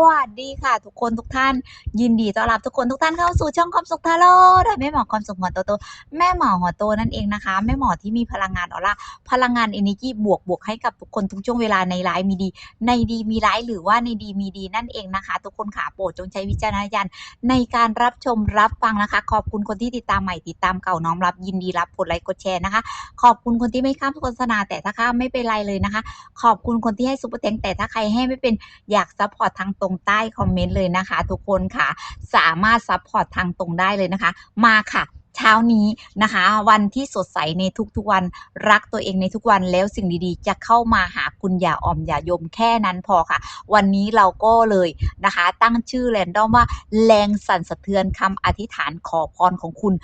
สวัสดีค่ะ ทุกคนทุกท่าน ยินดีต้อนรับทุกคนทุกท่านเข้าสู่ช่องความสุขทาโร่โดยแม่หมอความสุขหัวโตโตแม่หมอหัวโตนั่นเองนะคะแม่หมอที่มีพลังงานออร่าพลังงาน energy บวกบวกให้กับทุกคนทุกช่วงเวลาในร้ายมีดี ในดีมีร้ายหรือว่าในดีมีดีนั่นเองนะคะ ทุกคนขาโปรดจงใช้วิจารณญาณในการรับชมรับฟังนะคะ ขอบคุณคนที่ติดตามใหม่ติดตามเก่าน้อมรับ ยินดีรับกดไลค์กดแชร์นะคะ ขอบคุณคนที่ไม่ข้ามโฆษณาแต่ถ้าข้ามไม่เป็นไรเลยนะคะ ขอบคุณคนที่ให้ซุปเปอร์แตงแต่ถ้าใครให้ไม่เป็นอยากซัพพอร์ตทางตรงใต้คอมเมนต์เลยนะคะ ทุกคนค่ะ สามารถซัพพอร์ตทางตรงได้เลยนะคะ มาค่ะ เช้านี้นะคะ วันที่สดใสในทุกๆวันรักตัวเองในทุกวันแล้วสิ่งดีๆ จะเข้ามาหาคุณอย่าออมอย่ายมแค่นั้นพอค่ะ วันนี้เราก็เลยนะคะ ตั้งชื่อแรนดอมว่าแรงสั่นสะเทือนคำอธิษฐานขอพรของคุณ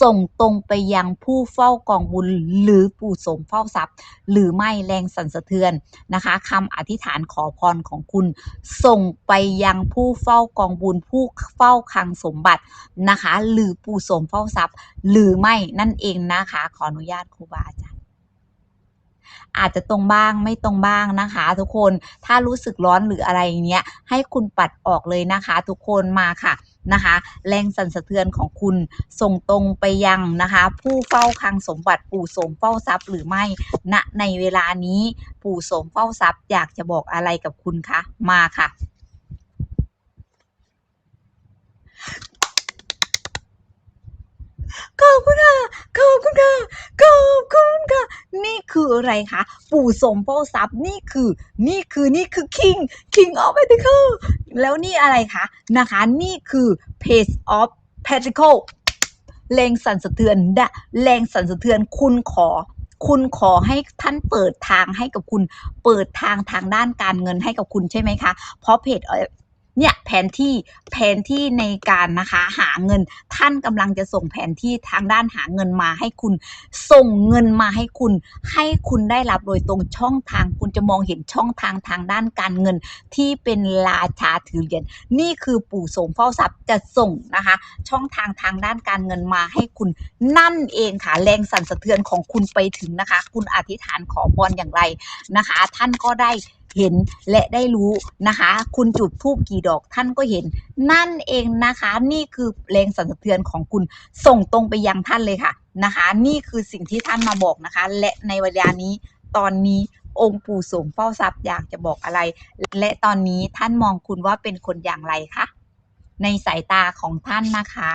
ส่งตรงไปยังผู้เฝ้ากองบุญหรือปู่สมเฝ้าทรัพย์ หรือไม่แรงสั่นสะเทือนนะคะคำอธิษฐานขอพรของคุณ ส่งไปยังผู้เฝ้ากองบุญผู้เฝ้าคลังสมบัตินะคะ หรือปู่สมเฝ้าทรัพย์หรือไม่นั่นเองนะคะ ขออนุญาตครูบาอาจารย์อาจจะตรงบ้างไม่ตรงบ้างนะคะ ทุกคนถ้ารู้สึกร้อนหรืออะไรอย่างเงี้ยให้คุณปัดออกเลยนะคะ ทุกคนมาค่ะนะคะ แรงสั่นสะเทือนของคุณส่งตรงไปยังนะคะ ผู้เฝ้าคังสมบัติปู่สมเฝ้าทรัพย์หรือไม่ณในเวลานี้ปู่สมเฝ้าทรัพย์อยากจะบอกอะไรกับคุณคะมาค่ะ ขอบคุณค่ะ ขอบคุณค่ะ ขอบคุณค่ะ นี่ คืออะไรคะ ปู่สมเฝ้าทรัพย์นี่คือ นี่คือนี่คือ king king of pentacle แล้วนี่อะไรคะนะคะ นี่คือ page of pentacle แรงสั่นสะเทือนดะแรงสั่นสะเทือนคุณขอคุณขอให้ท่านเปิดทางให้กับคุณ เปิดทางทางด้านการเงินให้กับคุณใช่ไหมคะ เพราะเพจ เนี่ยแผนที่แผนที่ในการนะคะหาเงิน ท่านกำลังจะส่งแผนที่ทางด้านหาเงินมาให้คุณ ส่งเงินมาให้คุณ ให้คุณได้รับโดยตรงช่องทางคุณจะมองเห็นช่องทางทางด้านการเงินที่เป็นราชาถือเหรียญนี่คือปู่โสมเฝ้าทรัพย์จะส่งนะคะ ช่องทางทางด้านการเงินมาให้คุณนั่นเองค่ะแรงสั่นสะเทือนของคุณไปถึงนะคะ คุณอธิษฐานขอพรอย่างไรนะคะ ท่านก็ได้ เห็นและได้รู้นะคะ คุณจุดธูปกี่ดอกท่านก็เห็น นั่นเองนะคะ นี่คือแรงสั่นสะเทือนของคุณส่งตรงไปยังท่านเลยค่ะนะคะ นี่คือสิ่งที่ท่านมาบอกนะคะ และในเวลานี้ตอนนี้องค์ปู่สมเฝ้าทรัพย์อยากจะบอกอะไร และตอนนี้ท่านมองคุณว่าเป็นคนอย่างไรคะในสายตาของท่านนะคะ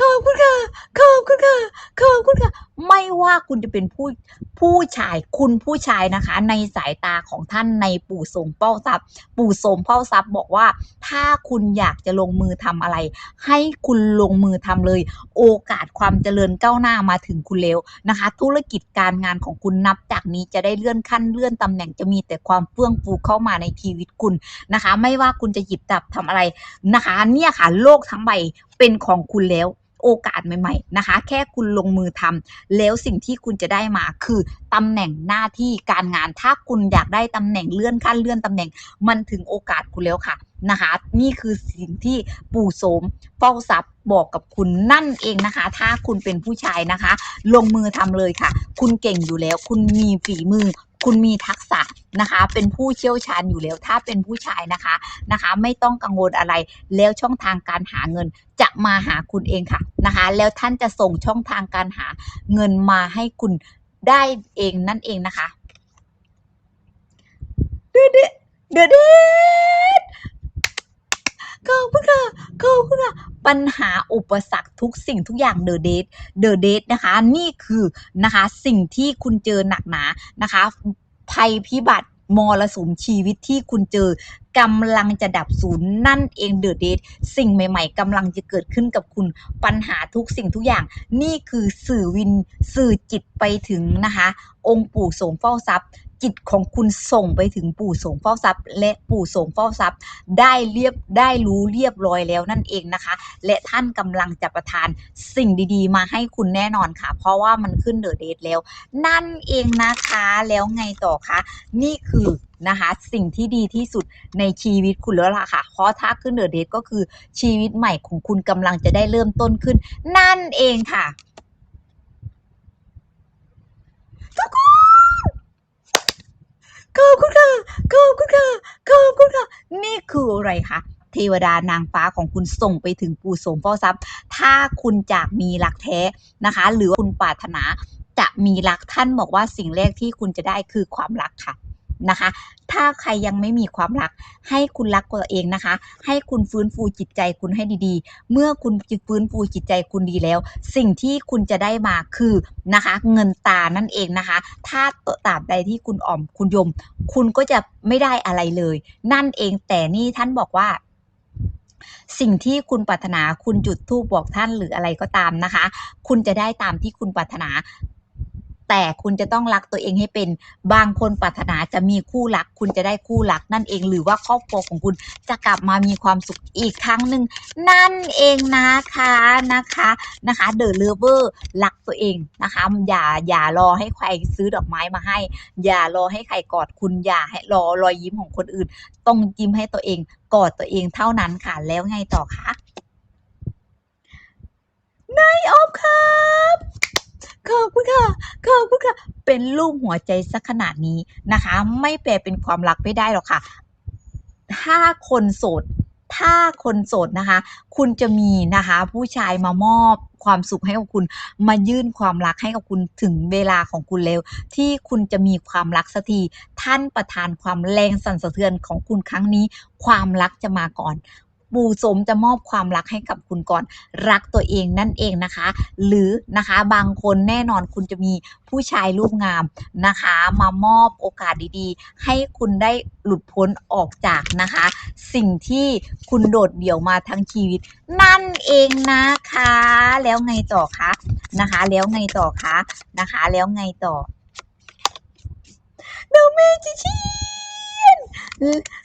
ขอบคุณค่ะ ขอบคุณค่ะ ขอบคุณค่ะ ไม่ว่าคุณจะเป็นผู้ผู้ชายคุณผู้ชายนะคะ ในสายตาของท่านในปู่โสมเป้าทรัพย์ ปู่โสมเป้าทรัพย์บอกว่า ถ้าคุณอยากจะลงมือทำอะไร ให้คุณลงมือทำเลย โอกาสความเจริญก้าวหน้ามาถึงคุณแล้วนะคะ ธุรกิจการงานของคุณนับจากนี้จะได้เลื่อนขั้นเลื่อนตำแหน่งจะมีแต่ความเฟื่องฟูเข้ามาในชีวิตคุณนะคะ ไม่ว่าคุณจะหยิบจับทำอะไรนะคะ เนี่ยค่ะโลกทั้งใบเป็นของคุณแล้ว โอกาสใหม่ๆนะคะ แค่คุณลงมือทำแล้วสิ่งที่คุณจะได้มาคือตำแหน่งหน้าที่การงาน ถ้าคุณอยากได้ตำแหน่งเลื่อนขั้นเลื่อนตำแหน่งมันถึงโอกาสคุณแล้วค่ะ นะคะ นี่คือสิ่งที่ปู่โสมเฝ้าทรัพย์บอกกับคุณนั่นเองนะคะ ถ้าคุณเป็นผู้ชายนะคะ ลงมือทำเลยค่ะ คุณเก่งอยู่แล้ว คุณมีฝีมือ คุณมีทักษะนะคะ เป็นผู้เชี่ยวชาญอยู่แล้ว ถ้าเป็นผู้ชายนะคะนะคะ ไม่ต้องกังวลอะไร แล้วช่องทางการหาเงินจะมาหาคุณเองค่ะนะคะ แล้วท่านจะส่งช่องทางการหาเงินมาให้คุณได้เองนั่นเองนะคะเดือดเดือดเดือดเดือด ขอบคุณค่ะขอบคุณค่ะปัญหาอุปสรรคทุกสิ่งทุกอย่างเดอะเดทเดอะเดทนะคะนี่คือนะคะสิ่งที่คุณเจอหนักหนานะคะภัยพิบัติมรสุมชีวิตที่คุณเจอกำลังจะดับศูนย์นั่นเองเดอะเดทสิ่งใหม่ ๆกำลังจะเกิดขึ้นกับคุณปัญหาทุกสิ่งทุกอย่าง นี่คือสื่อวินสื่อจิตไปถึงนะคะ องค์ปู่โสมเฝ้าทรัพย์ จิตของคุณส่งไปถึงปู่สมเฝ้าทรัพย์ และปู่สมเฝ้าทรัพย์ ได้เรียบได้รู้เรียบร้อยแล้วนั่นเองนะคะ และท่านกำลังจะประทานสิ่งดีๆ มาให้คุณแน่นอนค่ะ เพราะว่ามันขึ้นเดอะเดทแล้ว นั่นเองนะคะแล้วไงต่อคะนี่คือนะคะสิ่งที่ดีที่สุดในชีวิตคุณแล้วล่ะค่ะ เพราะถ้าขึ้นเดอะเดทก็คือชีวิตใหม่ของคุณกำลังจะได้เริ่มต้นขึ้น นั่นเองค่ะทุกคน ขอบคุณค่ะขอบคุณค่ะขอบคุณค่ะ นี่คืออะไรคะเทวดานางฟ้าของคุณส่งไปถึงปู่โสมเฝ้าทรัพย์ ถ้าคุณจากมีรักแท้นะคะ หรือว่าคุณปรารถนาจะมีรักท่านบอกว่าสิ่งแรกที่คุณจะได้คือความรักค่ะ นะคะ ถ้าใครยังไม่มีความรัก ให้คุณรักตัวเองนะคะ ให้คุณฟื้นฟูจิตใจคุณให้ดีๆ เมื่อคุณฟื้นฟูจิตใจคุณดีแล้ว สิ่งที่คุณจะได้มาคือนะคะ เงินตานั่นเองนะคะ ถ้าตราบใดที่คุณอ่อมคุณยม คุณก็จะไม่ได้อะไรเลย นั่นเองแต่นี่ท่านบอกว่าสิ่งที่คุณปรารถนาคุณจุดธูปบอกท่านหรืออะไรก็ตามนะคะ คุณจะได้ตามที่คุณปรารถนา แต่คุณจะต้องรักตัวเองให้เป็นบางคนปรารถนาจะมีคู่รัก คุณจะได้คู่รักนั่นเอง หรือว่าครอบครัวของคุณจะกลับมามีความสุขอีกครั้งหนึ่งนั่นเองนะคะนะคะนะคะเดอะเลเวอร์รักตัวเองนะคะอย่าอย่ารอให้ใครซื้อดอกไม้มาให้ อย่ารอให้ใครกอดคุณอย่าให้รอรอยยิ้มของคนอื่น ต้องยิ้มให้ตัวเองกอดตัวเองเท่านั้นค่ะแล้วไงต่อคะนายออฟครับ ขอบคุณค่ะ เป็นรูปหัวใจสักขนาดนี้นะคะ ไม่แปลเป็นความรักไม่ได้หรอกค่ะ ถ้าคนโสด ถ้าคนโสดนะคะ คุณจะมีนะคะ ผู้ชายมามอบความสุขให้กับคุณ มายื่นความรักให้กับคุณถึงเวลาของคุณแล้ว ที่คุณจะมีความรักสักทีท่านประทานความแรงสั่นสะเทือนของคุณครั้งนี้ ความรักจะมาก่อน ปู่สมจะมอบความรักให้กับคุณก่อน รักตัวเองนั่นเองนะคะ หรือนะคะบางคนแน่นอนคุณจะมีผู้ชายรูปงามนะคะ มามอบโอกาสดีๆ ให้คุณได้หลุดพ้นออกจากนะคะ สิ่งที่คุณโดดเดี่ยวมาทั้งชีวิต นั่นเองนะคะ แล้วไงต่อคะนะคะ แล้วไงต่อคะนะคะ แล้วไงต่อ The Magician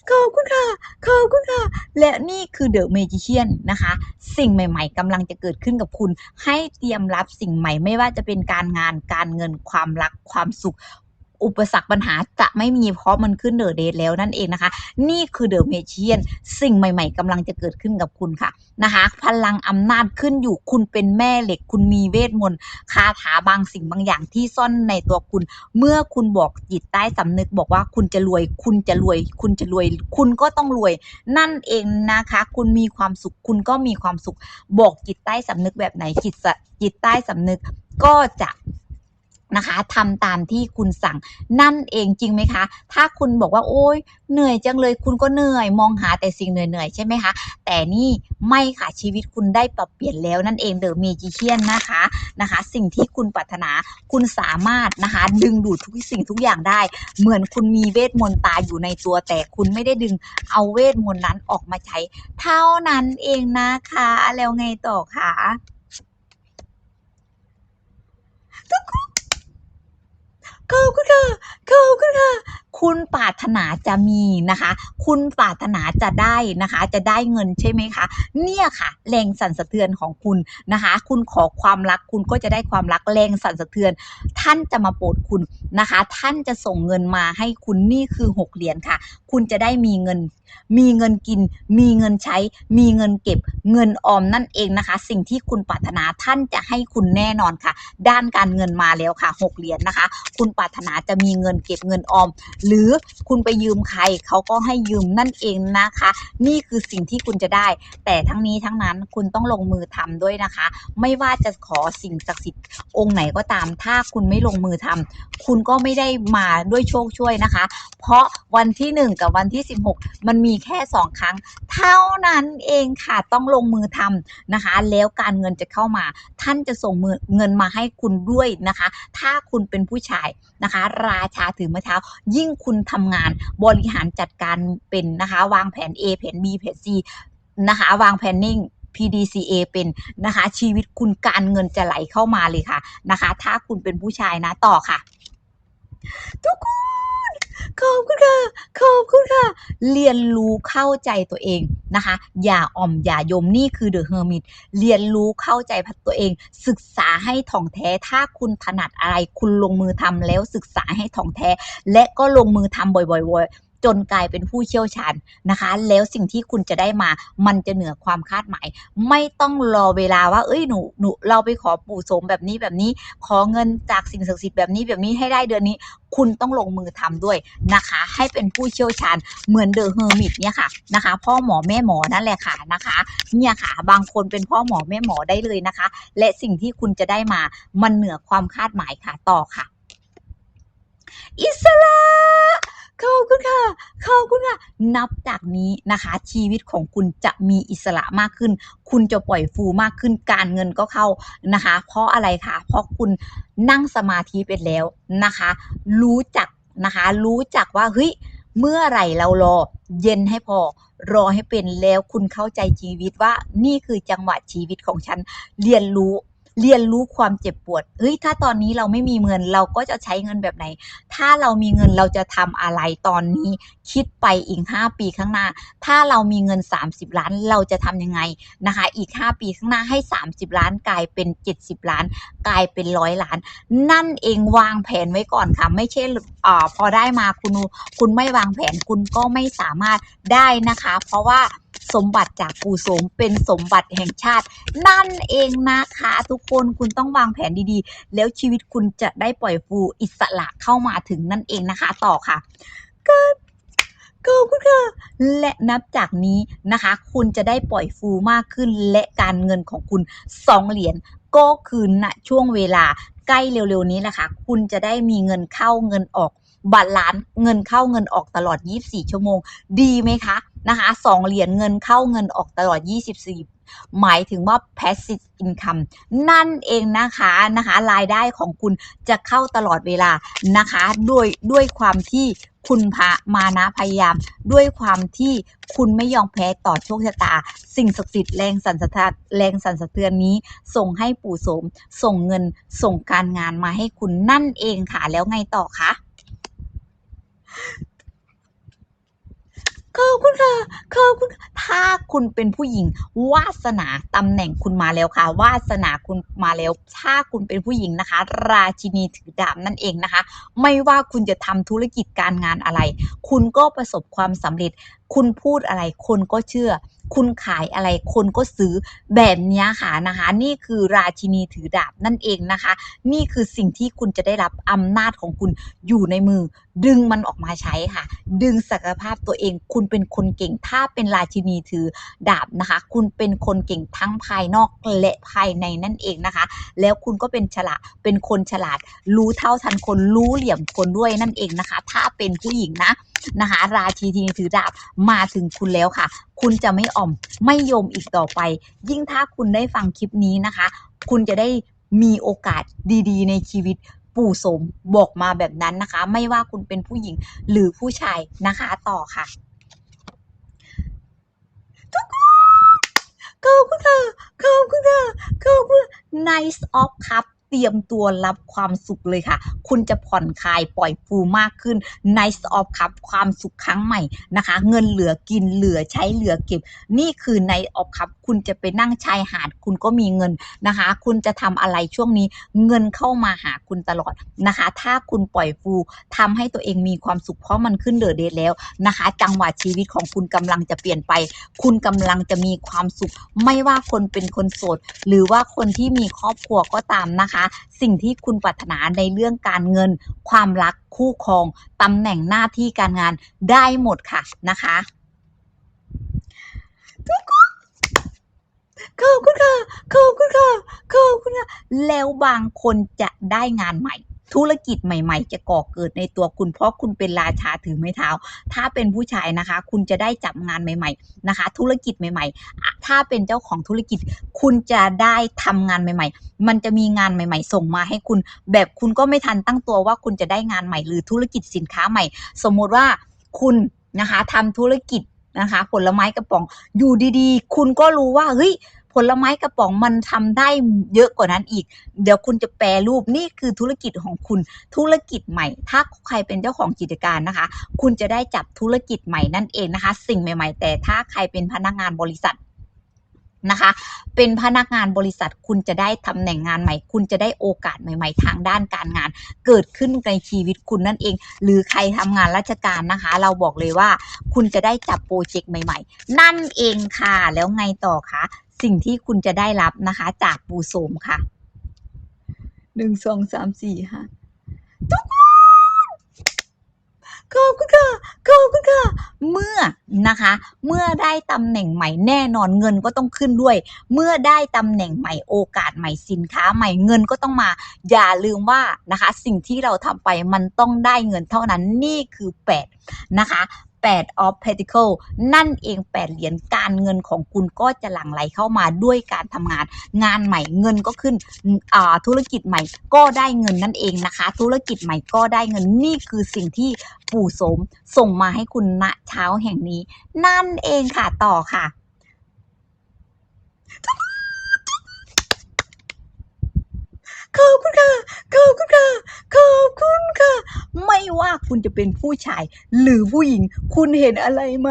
ขอบคุณค่ะ ขอบคุณค่ะ และนี่คือเดอะเมจิเชียนะคะ สิ่งใหม่ ๆกำลังจะเกิดขึ้นกับคุณ ให้เตรียมรับสิ่งใหม่ไม่ว่าจะเป็นการงานการเงินความรักความสุข อุปสรรคปัญหาจะไม่มีเพราะมันขึ้นเดอะเดทแล้วนั่นเองนะคะ นี่คือเดอะเมเชียนสิ่งใหม่ ๆกำลังจะเกิดขึ้นกับคุณค่ะนะคะ พลังอำนาจขึ้นอยู่คุณเป็นแม่เหล็ก คุณมีเวทมนต์คาถาบางสิ่งบางอย่างที่ซ่อนในตัวคุณ เมื่อคุณบอกจิตใต้สำนึกบอกว่าคุณจะรวย คุณจะรวย คุณจะรวย คุณก็ต้องรวย นั่นเองนะคะ คุณมีความสุข คุณก็มีความสุข บอกจิตใต้สำนึกแบบไหนจิตจิตใต้สำนึกก็จะ นะคะทำตามที่คุณสั่งนั่นเองจริงไหมคะ ถ้าคุณบอกว่าโอ๊ยเหนื่อยจังเลยคุณก็เหนื่อย มองหาแต่สิ่งเหนื่อยๆใช่ไหมคะแต่นี่ไม่ค่ะชีวิตคุณได้ปรับเปลี่ยนแล้วนั่นเองเดอะเมจิเชียนนะคะนะคะ สิ่งที่คุณปรารถนาคุณสามารถนะคะดึงดูดทุกสิ่งทุกอย่างได้ เหมือนคุณมีเวทมนต์ตาอยู่ในตัวแต่คุณไม่ได้ดึงเอาเวทมนต์นั้นออกมาใช้ เท่านั้นเองนะคะแล้วไงต่อคะขอบคุณ ค่ะขอบคุณคุณปรารถนาจะมีนะคะ คุณปรารถนาจะได้นะคะ จะได้เงินใช่ไหมคะ เนี่ยค่ะ แรงสั่นสะเทือนของคุณนะคะ คุณขอความรักคุณก็จะได้ความรักแรงสั่นสะเทือน ท่านจะมาโปรดคุณนะคะ ท่านจะส่งเงินมาให้คุณนี่คือหกเหรียญค่ะ คุณจะได้มีเงิน มีเงินกิน มีเงินใช้ มีเงินเก็บ เงินออมนั่นเองนะคะ สิ่งที่คุณปรารถนาท่านจะให้คุณแน่นอนค่ะ ด้านการเงินมาแล้วค่ะหกเหรียญนะคะ คุณปรารถนาจะมีเงินเก็บเงินออมหรือคุณไปยืมใครเขาก็ให้ยืมนั่นเองนะคะ นี่คือสิ่งที่คุณจะได้ แต่ทั้งนี้ทั้งนั้นคุณต้องลงมือทำด้วยนะคะ ไม่ว่าจะขอสิ่งศักดิ์สิทธิ์องค์ไหนก็ตาม ถ้าคุณไม่ลงมือทำคุณก็ไม่ได้มาด้วยโชคช่วยนะคะ เพราะวันที่ 1 กับวันที่ 16 มันมีแค่2ครั้ง เท่านั้นเองค่ะต้องลงมือทำนะคะ แล้วการเงินจะเข้ามา ท่านจะส่งเงินมาให้คุณด้วยนะคะ ถ้าคุณเป็นผู้ชายนะคะ ราชาถือม้เท้ายิ่งคุณทำงานบริหารจัดการเป็นนะคะ วางแผน A แผน B แผน C นะคะ วางแผนนิ่ง PDCA เป็นนะคะ ชีวิตคุณการเงินจะไหลเข้ามาเลยค่ะนะคะ ถ้าคุณเป็นผู้ชายนะต่อค่ะ ทุกคน ขอบคุณค่ะ ขอบคุณค่ะ เรียนรู้เข้าใจตัวเองนะคะ อย่าอ่อมอย่ายมนี่คือเดอะเฮอร์มิตเรียนรู้เข้าใจตัวเอง ศึกษาให้ถ่องแท้ ถ้าคุณถนัดอะไร คุณลงมือทำแล้วศึกษาให้ถ่องแท้ และก็ลงมือทำบ่อยๆ จนกลายเป็นผู้เชี่ยวชาญนะคะ แล้วสิ่งที่คุณจะได้มา มันจะเหนือความคาดหมาย ไม่ต้องรอเวลาว่า เอ้ยหนูหนูเราไปขอปู่โสมแบบนี้แบบนี้ ขอเงินจากสิ่งศักดิ์สิทธิ์แบบนี้แบบนี้ให้ได้เดือนนี้ คุณต้องลงมือทำด้วยนะคะ ให้เป็นผู้เชี่ยวชาญเหมือนเดอะเฮอร์มิตเนี่ยค่ะนะคะ พ่อหมอแม่หมอนั่นแหละค่ะนะคะเนี่ยค่ะ บางคนเป็นพ่อหมอแม่หมอได้เลยนะคะ และสิ่งที่คุณจะได้มามันเหนือความคาดหมายค่ะต่อค่ะ อิสระ ขอบคุณค่ะขอบคุณค่ะ นับจากนี้นะคะ ชีวิตของคุณจะมีอิสระมากขึ้น คุณจะปล่อยฟูมากขึ้น การเงินก็เข้านะคะ เพราะอะไรคะเพราะคุณนั่งสมาธิเป็นแล้วนะคะ รู้จักนะคะ รู้จักว่าเฮ้ยเมื่อไหร่เรารอเย็นให้พอรอให้เป็นแล้วคุณเข้าใจชีวิตว่านี่คือจังหวะชีวิตของฉันเรียนรู้ เรียนรู้ความเจ็บปวด เฮ้ย ถ้าตอนนี้เราไม่มีเงินเราก็จะใช้เงินแบบไหน ถ้าเรามีเงินเราจะทำอะไรตอนนี้ คิดไปอีก 5 ปีข้างหน้า ถ้าเรามีเงิน 30 ล้านเราจะทำยังไงนะคะ อีก 5 ปีข้างหน้าให้ 30 ล้านกลายเป็น 70 ล้าน กลายเป็นร้อยล้าน นั่นเองวางแผนไว้ก่อนค่ะ ไม่ใช่อ่าพอได้มาคุณคุณไม่วางแผนคุณก็ไม่สามารถได้นะคะ เพราะว่า สมบัติจากปู่โสมเป็นสมบัติแห่งชาติ นั่นเองนะคะ ทุกคนคุณต้องวางแผนดีๆ แล้วชีวิตคุณจะได้ปล่อยฟูอิสระเข้ามาถึงนั่นเองนะคะ ต่อค่ะก็ขอบคุณค่ะและนับจากนี้นะคะ คุณจะได้ปล่อยฟูมากขึ้น และการเงินของคุณสองเหรียญก็คือณช่วงเวลาใกล้เร็วๆนี้แหละค่ะ คุณจะได้มีเงินเข้าเงินออกบาลานซ์เงินเข้าเงินออกตลอด 24 ชั่วโมง ดีไหมคะ นะคะสองเหรียญเงินเข้าเงินออกตลอด 24 หมายถึงว่า passive income นั่นเองนะคะนะคะรายได้ของคุณจะเข้าตลอดเวลานะคะด้วยด้วยความที่คุณพระมานะพยายาม ด้วยความที่คุณไม่ยอมแพ้ต่อโชคชะตา สิ่งศักดิ์สิทธิ์แรงสั่นสะเทือนแรงสั่นสะเทือนนี้ ส่งให้ปู่โสม ส่งเงินส่งการงานมาให้คุณนั่นเองค่ะแล้วไงต่อคะ ขอบคุณค่ะขอบคุณถ้าคุณเป็นผู้หญิง วาสนาตำแหน่งคุณมาแล้วค่ะ วาสนาคุณมาแล้ว ถ้าคุณเป็นผู้หญิงนะคะ ราชินีถือดาบนั่นเองนะคะ ไม่ว่าคุณจะทำธุรกิจการงานอะไร คุณก็ประสบความสำเร็จ คุณพูดอะไรคนก็เชื่อ คุณขายอะไรคนก็ซื้อแบบนี้ค่ะนะคะ นี่คือราชินีถือดาบนั่นเองนะคะ นี่คือสิ่งที่คุณจะได้รับอำนาจของคุณอยู่ในมือดึงมันออกมาใช้ค่ะ ดึงศักยภาพตัวเอง คุณเป็นคนเก่ง ถ้าเป็นราชินีถือดาบนะคะ คุณเป็นคนเก่งทั้งภายนอกและภายในนั่นเองนะคะ แล้วคุณก็เป็นฉลาด เป็นคนฉลาด รู้เท่าทันคน รู้เหลี่ยมคนด้วยนั่นเองนะคะ ถ้าเป็นผู้หญิงนะนะคะ ราชินีถือดาบมาถึงคุณแล้วค่ะ คุณจะไม่อ่อม ไม่ยมอีกต่อไป ยิ่งถ้าคุณได้ฟังคลิปนี้นะคะ คุณจะได้มีโอกาสดี ๆ ในชีวิต ปู่สมบอกมาแบบนั้นนะคะ ไม่ว่าคุณเป็นผู้หญิงหรือผู้ชายนะคะ ต่อค่ะทุกคนขอบคุณค่ะขอบคุณค่ะขอบคุณ Nice of Cup เตรียมตัวรับความสุขเลยค่ะ คุณจะผ่อนคลายปล่อยฟูมากขึ้น Nice of Cup ความสุขครั้งใหม่นะคะ เงินเหลือกินเหลือใช้เหลือเก็บ นี่คือ Nice of Cup คุณจะไปนั่งชายหาด คุณก็มีเงินนะคะ คุณจะทำอะไรช่วงนี้เงินเข้ามาหาคุณตลอดนะคะ ถ้าคุณปล่อยฟูทำให้ตัวเองมีความสุขเพราะมันขึ้นเดอเดทแล้วนะคะ จังหวะชีวิตของคุณกำลังจะเปลี่ยนไป คุณกำลังจะมีความสุข ไม่ว่าคนเป็นคนโสด หรือว่าคนที่มีครอบครัวก็ตามนะคะ สิ่งที่คุณปรารถนาในเรื่องการเงิน ความรักคู่ครองตำแหน่งหน้าที่การงานได้หมดค่ะนะคะทุกคน ขอบคุณค่ะขอบคุณค่ะขอบคุณค่ะแล้วบางคนจะได้งานใหม่ ธุรกิจใหม่ ๆ จะก่อเกิดในตัวคุณเพราะคุณเป็นราชาถือไม้เท้า ถ้าเป็นผู้ชายนะคะ คุณจะได้จับงานใหม่ ๆนะคะ ธุรกิจใหม่ ๆ ถ้าเป็นเจ้าของธุรกิจ คุณจะได้ทำงานใหม่ ๆ มันจะมีงานใหม่ ๆ ส่งมาให้คุณ แบบคุณก็ไม่ทันตั้งตัวว่าคุณจะได้งานใหม่ หรือธุรกิจสินค้าใหม่ สมมุติว่าคุณนะคะทำธุรกิจนะคะผลไม้กระป๋องอยู่ดีๆ คุณก็รู้ว่าเฮ้ย ผลไม้กระป๋องมันทำได้เยอะกว่านั้นอีก เดี๋ยวคุณจะแปรรูปนี่คือธุรกิจของคุณธุรกิจใหม่ ถ้าใครเป็นเจ้าของกิจการนะคะ คุณจะได้จับธุรกิจใหม่นั่นเองนะคะ สิ่งใหม่ ๆ แต่ถ้าใครเป็นพนักงานบริษัทนะคะ เป็นพนักงานบริษัทคุณจะได้ตำแหน่งงานใหม่ คุณจะได้โอกาสใหม่ ๆ ทางด้านการงาน เกิดขึ้นในชีวิตคุณนั่นเอง หรือใครทำงานราชการนะคะ เราบอกเลยว่า คุณจะได้จับโปรเจกต์ใหม่ ๆ นั่นเองค่ะ แล้วไงต่อคะ สิ่งที่คุณจะได้รับนะคะ จากปูโสมค่ะหนึ่งสองสามสี่ห้าทุกคนขอบคุณค่ะขอบคุณค่ะ เมื่อนะคะ เมื่อได้ตำแหน่งใหม่แน่นอนเงินก็ต้องขึ้นด้วย เมื่อได้ตำแหน่งใหม่โอกาสใหม่สินค้าใหม่เงินก็ต้องมา อย่าลืมว่านะคะ สิ่งที่เราทำไปมันต้องได้เงินเท่านั้นนี่คือ8นะคะ 8 of pentacle นั่นเอง 8 เหรียญการเงินของคุณก็จะหลั่งไหลเข้ามาด้วยการทำงาน งานใหม่เงินก็ขึ้นอ่าธุรกิจใหม่ก็ได้เงินนั่นเองนะคะ ธุรกิจใหม่ก็ได้เงินนี่คือสิ่งที่ปู่โสมส่งมาให้คุณณเช้าแห่งนี้ นั่นเองค่ะต่อค่ะ ขอบคุณค่ะ ขอบคุณค่ะ ขอบคุณค่ะ ไม่ว่าคุณจะเป็นผู้ชาย หรือผู้หญิง คุณเห็นอะไรไหม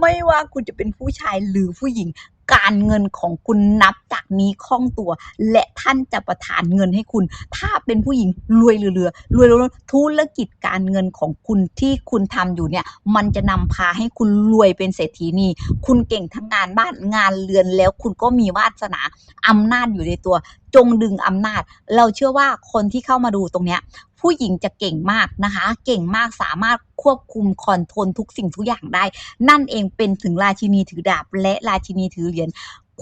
ไม่ว่าคุณจะเป็นผู้ชายหรือผู้หญิง การเงินของคุณนับจากนี้คล่องตัว และท่านจะประทานเงินให้คุณ ถ้าเป็นผู้หญิงรวยเรือๆรวยๆรวยๆธุรกิจการเงินของคุณที่คุณทำอยู่เนี่ย มันจะนำพาให้คุณรวยเป็นเศรษฐีนีคุณเก่งทั้งงานบ้านงานเรือนแล้วคุณก็มีวาสนาอำนาจอยู่ในตัวจงดึงอำนาจ เราเชื่อว่าคนที่เข้ามาดูตรงเนี้ยผู้หญิงจะเก่งมากนะคะ เก่งมากสามารถควบคุมคอนโทรลทุกสิ่งทุกอย่างได้ นั่นเองเป็นถึงราชินีถือดาบ และราชินีถือเหรียญ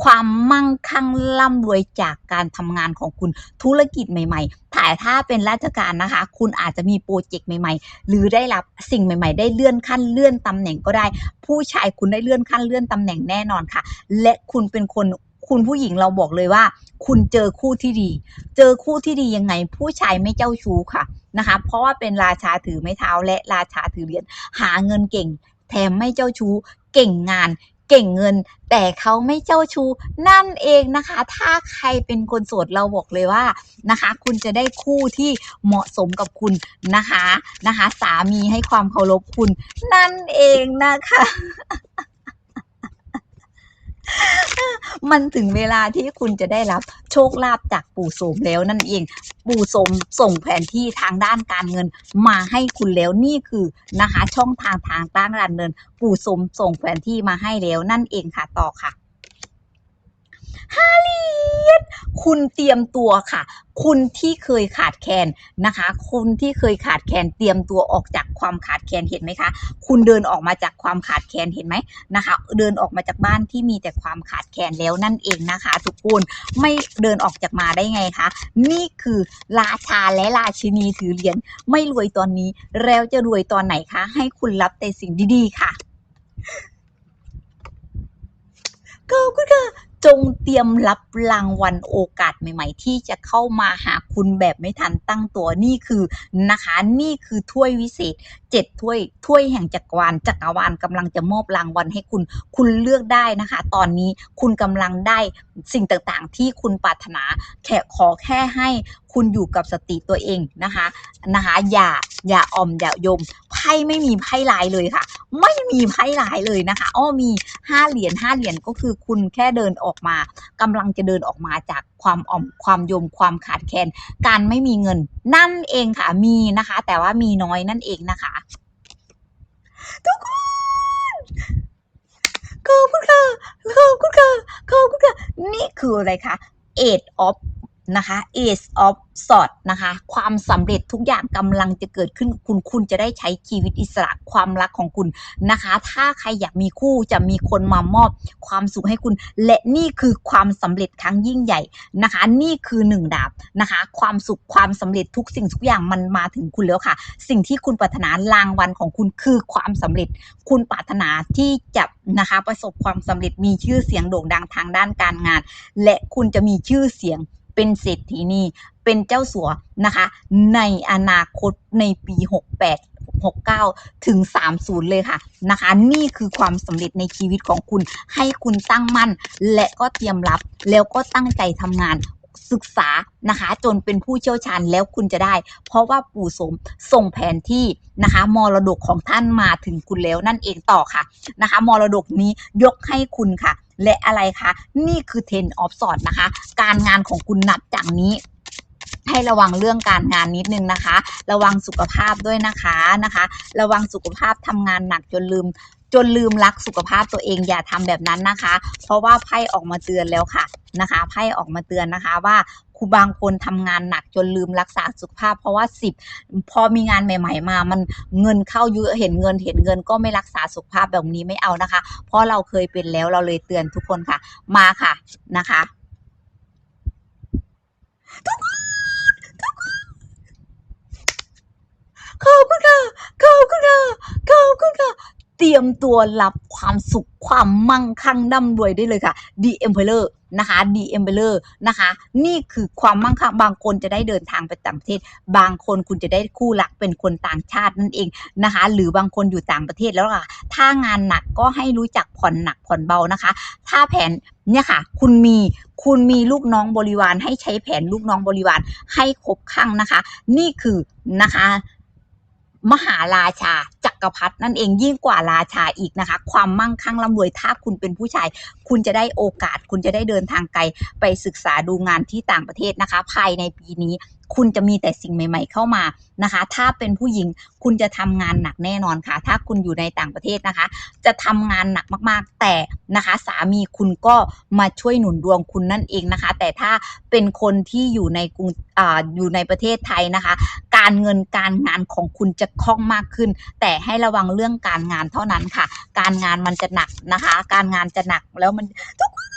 ความมั่งคั่งร่ำรวยจากการทำงานของคุณธุรกิจใหม่ ๆ ถ่ายถ้าเป็นราชการนะคะ คุณอาจจะมีโปรเจกต์ใหม่ ๆ หรือได้รับสิ่งใหม่ ๆ ได้เลื่อนขั้นเลื่อนตำแหน่งก็ได้ ผู้ชายคุณได้เลื่อนขั้นเลื่อนตำแหน่งแน่นอนค่ะ และคุณเป็นคน คุณผู้หญิงเราบอกเลยว่า คุณเจอคู่ที่ดี เจอคู่ที่ดียังไง ผู้ชายไม่เจ้าชู้ค่ะนะคะ เพราะว่าเป็นราชาถือไม้เท้าและราชาถือเหรียญหาเงินเก่ง แถมไม่เจ้าชู้ เก่งงานเก่งเงินแต่เขาไม่เจ้าชู้นั่นเองนะคะ ถ้าใครเป็นคนโสดเราบอกเลยว่านะคะ คุณจะได้คู่ที่เหมาะสมกับคุณนะคะนะคะ สามีให้ความเคารพคุณนั่นเองนะคะ มันถึงเวลาที่คุณจะได้รับโชคลาภจากปู่โสมแล้วนั่นเอง ปู่โสมส่งแผนที่ทางด้านการเงินมาให้คุณแล้วนี่คือนะคะ ช่องทางทางด้านการเงิน ปู่โสมส่งแผนที่มาให้แล้วนั่นเองค่ะต่อค่ะ ห้าเหรียญคุณเตรียมตัวค่ะ คุณที่เคยขาดแคลนนะคะ คุณที่เคยขาดแคลนเตรียมตัวออกจากความขาดแคลนเห็นไหมคะ คุณเดินออกมาจากความขาดแคลนเห็นไหมนะคะ เดินออกมาจากบ้านที่มีแต่ความขาดแคลนแล้วนั่นเองนะคะ ทุกคนไม่เดินออกจากมาได้ไงคะนี่คือราชาและราชินีถือเหรียญไม่รวยตอนนี้แล้วจะรวยตอนไหนคะ ให้คุณรับแต่สิ่งดีๆค่ะขอบคุณค่ะ จงเตรียมรับรางวัลโอกาสใหม่ ๆ ที่จะเข้ามาหาคุณแบบไม่ทันตั้งตัวนี่คือนะคะ นี่คือถ้วยวิเศษเจ็ดถ้วยถ้วยแห่งจักรวาลจักรวาลกำลังจะมอบรางวัลให้คุณ คุณเลือกได้นะคะ ตอนนี้คุณกำลังได้สิ่งต่างๆ ที่คุณปรารถนาแค่ขอแค่ให้คุณอยู่กับสติตัวเองนะคะนะคะอย่า อย่าออมอย่ายมไพ่ไม่มีไพ่ลายเลยค่ะ ไม่มีไพ่ลายเลยนะคะอ้อมีห้าเหรียญห้าเหรียญก็คือคุณแค่เดินออกมากำลังจะเดินออกมาจากความอ่อมความยมความขาดแคลนการไม่มีเงิน นั่นเองค่ะมีนะคะ แต่ว่ามีน้อยนั่นเองนะคะทุกคนขอบคุณค่ะขอบคุณค่ะขอบคุณค่ะนี่คืออะไรคะ Eight of นะคะ Ace of Swords นะคะ ความสำเร็จทุกอย่างกำลังจะเกิดขึ้นคุณคุณจะได้ใช้ชีวิตอิสระความรักของคุณนะคะ ถ้าใครอยากมีคู่จะมีคนมามอบความสุขให้คุณ และนี่คือความสำเร็จครั้งยิ่งใหญ่นะคะ นี่คือหนึ่งดาบนะคะ ความสุขความสำเร็จทุกสิ่งทุกอย่างมันมาถึงคุณแล้วค่ะ สิ่งที่คุณปรารถนารางวัลของคุณคือความสำเร็จ คุณปรารถนาที่จะนะคะประสบความสำเร็จมีชื่อเสียงโด่งดังทางด้านการงาน และคุณจะมีชื่อเสียง เป็นเศรษฐีนีเป็นเจ้าสัวนะคะ ในอนาคตในปี 68 69 ถึง 30 เลยค่ะนะคะ นี่คือความสำเร็จในชีวิตของคุณ ให้คุณตั้งมั่น และก็เตรียมรับแล้วก็ตั้งใจทำงานศึกษานะคะ จนเป็นผู้เชี่ยวชาญแล้วคุณจะได้ เพราะว่าปู่สมส่งแผนที่นะคะมรดกของท่านมาถึงคุณแล้วนั่นเองต่อค่ะนะคะมรดกนี้ยกให้คุณค่ะ และอะไรคะนี่คือ ten of swords นะคะ การงานของคุณนับจากนี้ให้ระวังเรื่องการงานนิดนึงนะคะ ระวังสุขภาพด้วยนะคะนะคะ ระวังสุขภาพทำงานหนักจนลืม จนลืมรักสุขภาพตัวเองอย่าทำแบบนั้นนะคะ เพราะว่าไพ่ออกมาเตือนแล้วค่ะนะคะไพ่ออกมาเตือนนะคะว่า ครูบางคนทำงานหนักจนลืมรักษาสุขภาพ เพราะว่าสิบพอมีงานใหม่ ๆ มา มันเงินเข้าเยอะเห็นเงินเห็นเงินก็ไม่รักษาสุขภาพแบบนี้ไม่เอานะคะ เพราะเราเคยเป็นแล้วเราเลยเตือนทุกคนค่ะ มาค่ะนะคะทุกคนทุกคนขอบคุณค่ะขอบคุณค่ะขอบคุณค่ะเตรียมตัวรับความสุขความมั่งคั่งร่ำรวยได้เลยค่ะ The Emperor นะคะ The Emperor นะคะ นี่คือความมั่งคั่งบางคนจะได้เดินทางไปต่างประเทศ บางคนคุณจะได้คู่รักเป็นคนต่างชาตินั่นเองนะคะ หรือบางคนอยู่ต่างประเทศแล้วล่ะ ถ้างานหนักก็ให้รู้จักผ่อนหนักผ่อนเบานะคะ ถ้าแผนเนี่ยค่ะ คุณมีคุณมีลูกน้องบริวาร ให้ใช้แผนลูกน้องบริวารให้ครบครังนะคะ นี่คือนะคะ มหาราชา จักรพรรดินั่นเองยิ่งกว่าราชาอีกนะคะ ความมั่งคั่งร่ำรวยถ้าคุณเป็นผู้ชาย คุณจะได้โอกาส คุณจะได้เดินทางไกลไปศึกษาดูงานที่ต่างประเทศนะคะ ภายในปีนี้คุณจะมีแต่สิ่งใหม่ ๆ เข้ามานะคะ ถ้าเป็นผู้หญิงคุณจะทำงานหนักแน่นอนค่ะ ถ้าคุณอยู่ในต่างประเทศนะคะ จะทำงานหนักมากๆ แต่นะคะ สามีคุณก็มาช่วยหนุนดวงคุณนั่นเองนะคะ แต่ถ้าเป็นคนที่อยู่ในกรุงออยู่ในประเทศไทยนะคะ การเงินการงานของคุณจะคล่องมากขึ้น แต่ให้ระวังเรื่องการงานเท่านั้นค่ะ การงานมันจะหนักนะคะ การงานจะหนักแล้วมันทุกคน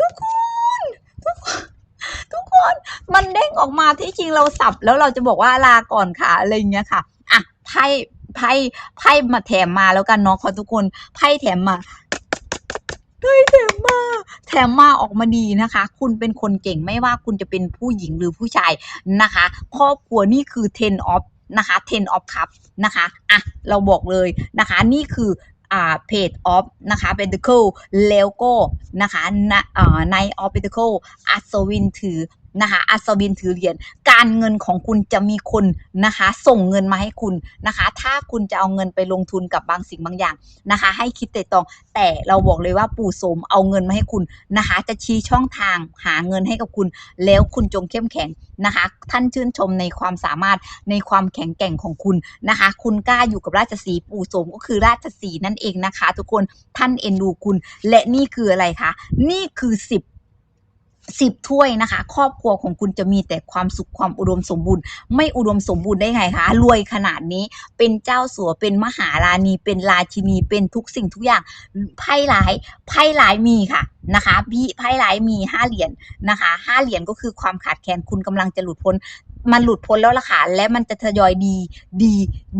ทุกคนทุกคนทุกคนมันเด้งออกมาที่จริงเราสับแล้วเราจะบอกว่าลาก่อนค่ะอะไรเงี้ยค่ะอะไพ่ไพ่ไพ่มาแถมมาแล้วกันเนาะขอทุกคนไพ่แถมมาไพ่แถมมาแถมมาออกมาดีนะคะ คุณเป็นคนเก่งไม่ว่าคุณจะเป็นผู้หญิงหรือผู้ชายนะคะ ครอบครัวนี่คือ ten of นะคะ ten of cup นะคะ อะ เราบอกเลยนะคะ นี่คืออ่าเพจออฟนะคะ pentacle แล้วก็นะคะนะอ่า knight of pentacle อัศวินถือ นะคะอัศวินถือเหรียญการเงินของคุณจะมีคนนะคะ ส่งเงินมาให้คุณนะคะ ถ้าคุณจะเอาเงินไปลงทุนกับบางสิ่งบางอย่างนะคะ ให้คิดแต่ตอง แต่เราบอกเลยว่าปู่โสมเอาเงินมาให้คุณนะคะ จะชี้ช่องทางหาเงินให้กับคุณ แล้วคุณจงเข้มแข็งนะคะ ท่านชื่นชมในความสามารถในความแข็งแกร่งของคุณนะคะ คุณกล้าอยู่กับราชสีปู่โสมก็คือราชสีนั่นเองนะคะ ทุกคนท่านเอ็นดูคุณ และนี่คืออะไรคะนี่คือสิบ สิบถ้วยนะคะ ครอบครัวของคุณจะมีแต่ความสุขความอุดมสมบูรณ์ ไม่อุดมสมบูรณ์ได้ไงคะ รวยขนาดนี้เป็นเจ้าสัวเป็นมหาราณี เป็นราชินี เป็นทุกสิ่งทุกอย่างไพ่หลายไพ่หลายมีค่ะนะคะพี่ไพ่หลายมีห้าเหรียญนะคะห้าเหรียญก็คือความขาดแคลนคุณกำลังจะหลุดพ้น มันหลุดพ้นแล้วล่ะค่ะ และมันจะทยอยดี ดี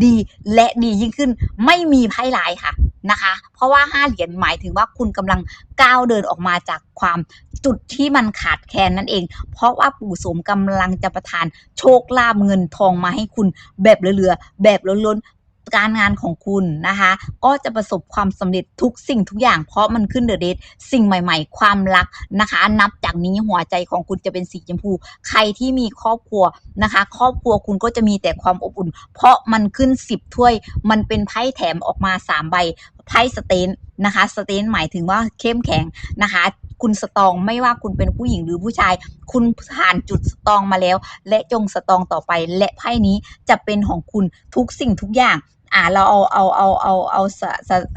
ดี และดียิ่งขึ้น ไม่มีไพ่ลายค่ะนะคะ เพราะว่าห้าเหรียญหมายถึงว่าคุณกำลังก้าวเดินออกมาจากความจุดที่มันขาดแคลนนั่นเอง เพราะว่าปู่โสมกำลังจะประทานโชคลาภเงินทองมาให้คุณแบบเหลือๆแบบล้นๆ การงานของคุณนะคะ ก็จะประสบความสำเร็จทุกสิ่งทุกอย่างเพราะมันขึ้นเดอะเดทสิ่งใหม่ ๆ ความรักนะคะ นับจากนี้หัวใจของคุณจะเป็นสีชมพู ใครที่มีครอบครัวนะคะ ครอบครัวคุณก็จะมีแต่ความอบอุ่น เพราะมันขึ้นสิบถ้วย มันเป็นไพ่แถมออกมาสามใบไพ่สเตนนะคะสเตนหมายถึงว่าเข้มแข็งนะคะคุณสตองไม่ว่าคุณเป็นผู้หญิงหรือผู้ชาย คุณผ่านจุดสตองมาแล้ว และจงสตองต่อไป และไพ่นี้จะเป็นของคุณทุกสิ่งทุกอย่าง อ่าเราเอาเอาเอาเอาเอาส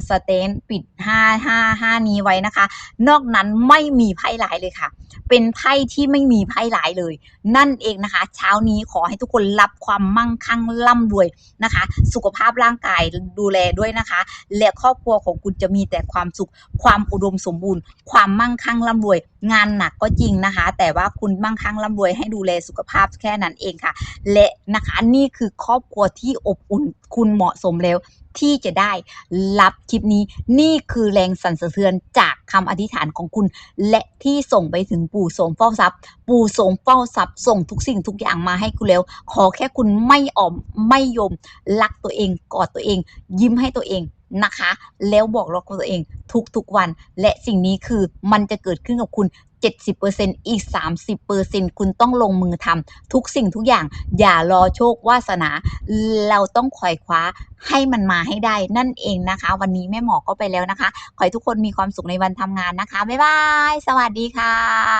สเตนปิดห้าห้าห้านี้ไว้นะคะ นอกนั้นไม่มีไพ่ร้ายเลยค่ะ เป็นไพ่ที่ไม่มีไพ่ร้ายเลย นั่นเองนะคะ เช้านี้ขอให้ทุกคนรับความมั่งคั่งร่ำรวยนะคะ สุขภาพร่างกายดูแลด้วยนะคะ และครอบครัวของคุณจะมีแต่ความสุข ความอุดมสมบูรณ์ ความมั่งคั่งร่ำรวย งานหนักก็จริงนะคะ แต่ว่าคุณมั่งคั่งร่ำรวยให้ดูแลสุขภาพแค่นั้นเองค่ะ และนะคะนี่คือครอบครัวที่อบอุ่น คุณเหมาะสมแล้ว ที่จะได้รับคลิปนี้ นี่คือแรงสั่นสะเทือนจากคำอธิษฐานของคุณ และที่ส่งไปถึงปู่สมเฝ้าทรัพย์ ปู่สมเฝ้าทรัพย์ ส่งทุกสิ่งทุกอย่างมาให้คุณแล้ว ขอแค่คุณไม่อ่อมไม่ยม รักตัวเองกอดตัวเอง ยิ้มให้ตัวเองนะคะ แล้วบอกรักตัวเองทุกๆวัน และสิ่งนี้คือมันจะเกิดขึ้นกับคุณ 70%อีก 30%คุณต้องลงมือทำทุกสิ่งทุกอย่าง อย่ารอโชควาสนา เราต้องคอยคว้าให้มันมาให้ได้นั่นเองนะคะ วันนี้แม่หมอก็ไปแล้วนะคะ ขอให้ทุกคนมีความสุขในวันทำงานนะคะ บ๊ายบาย สวัสดีค่ะ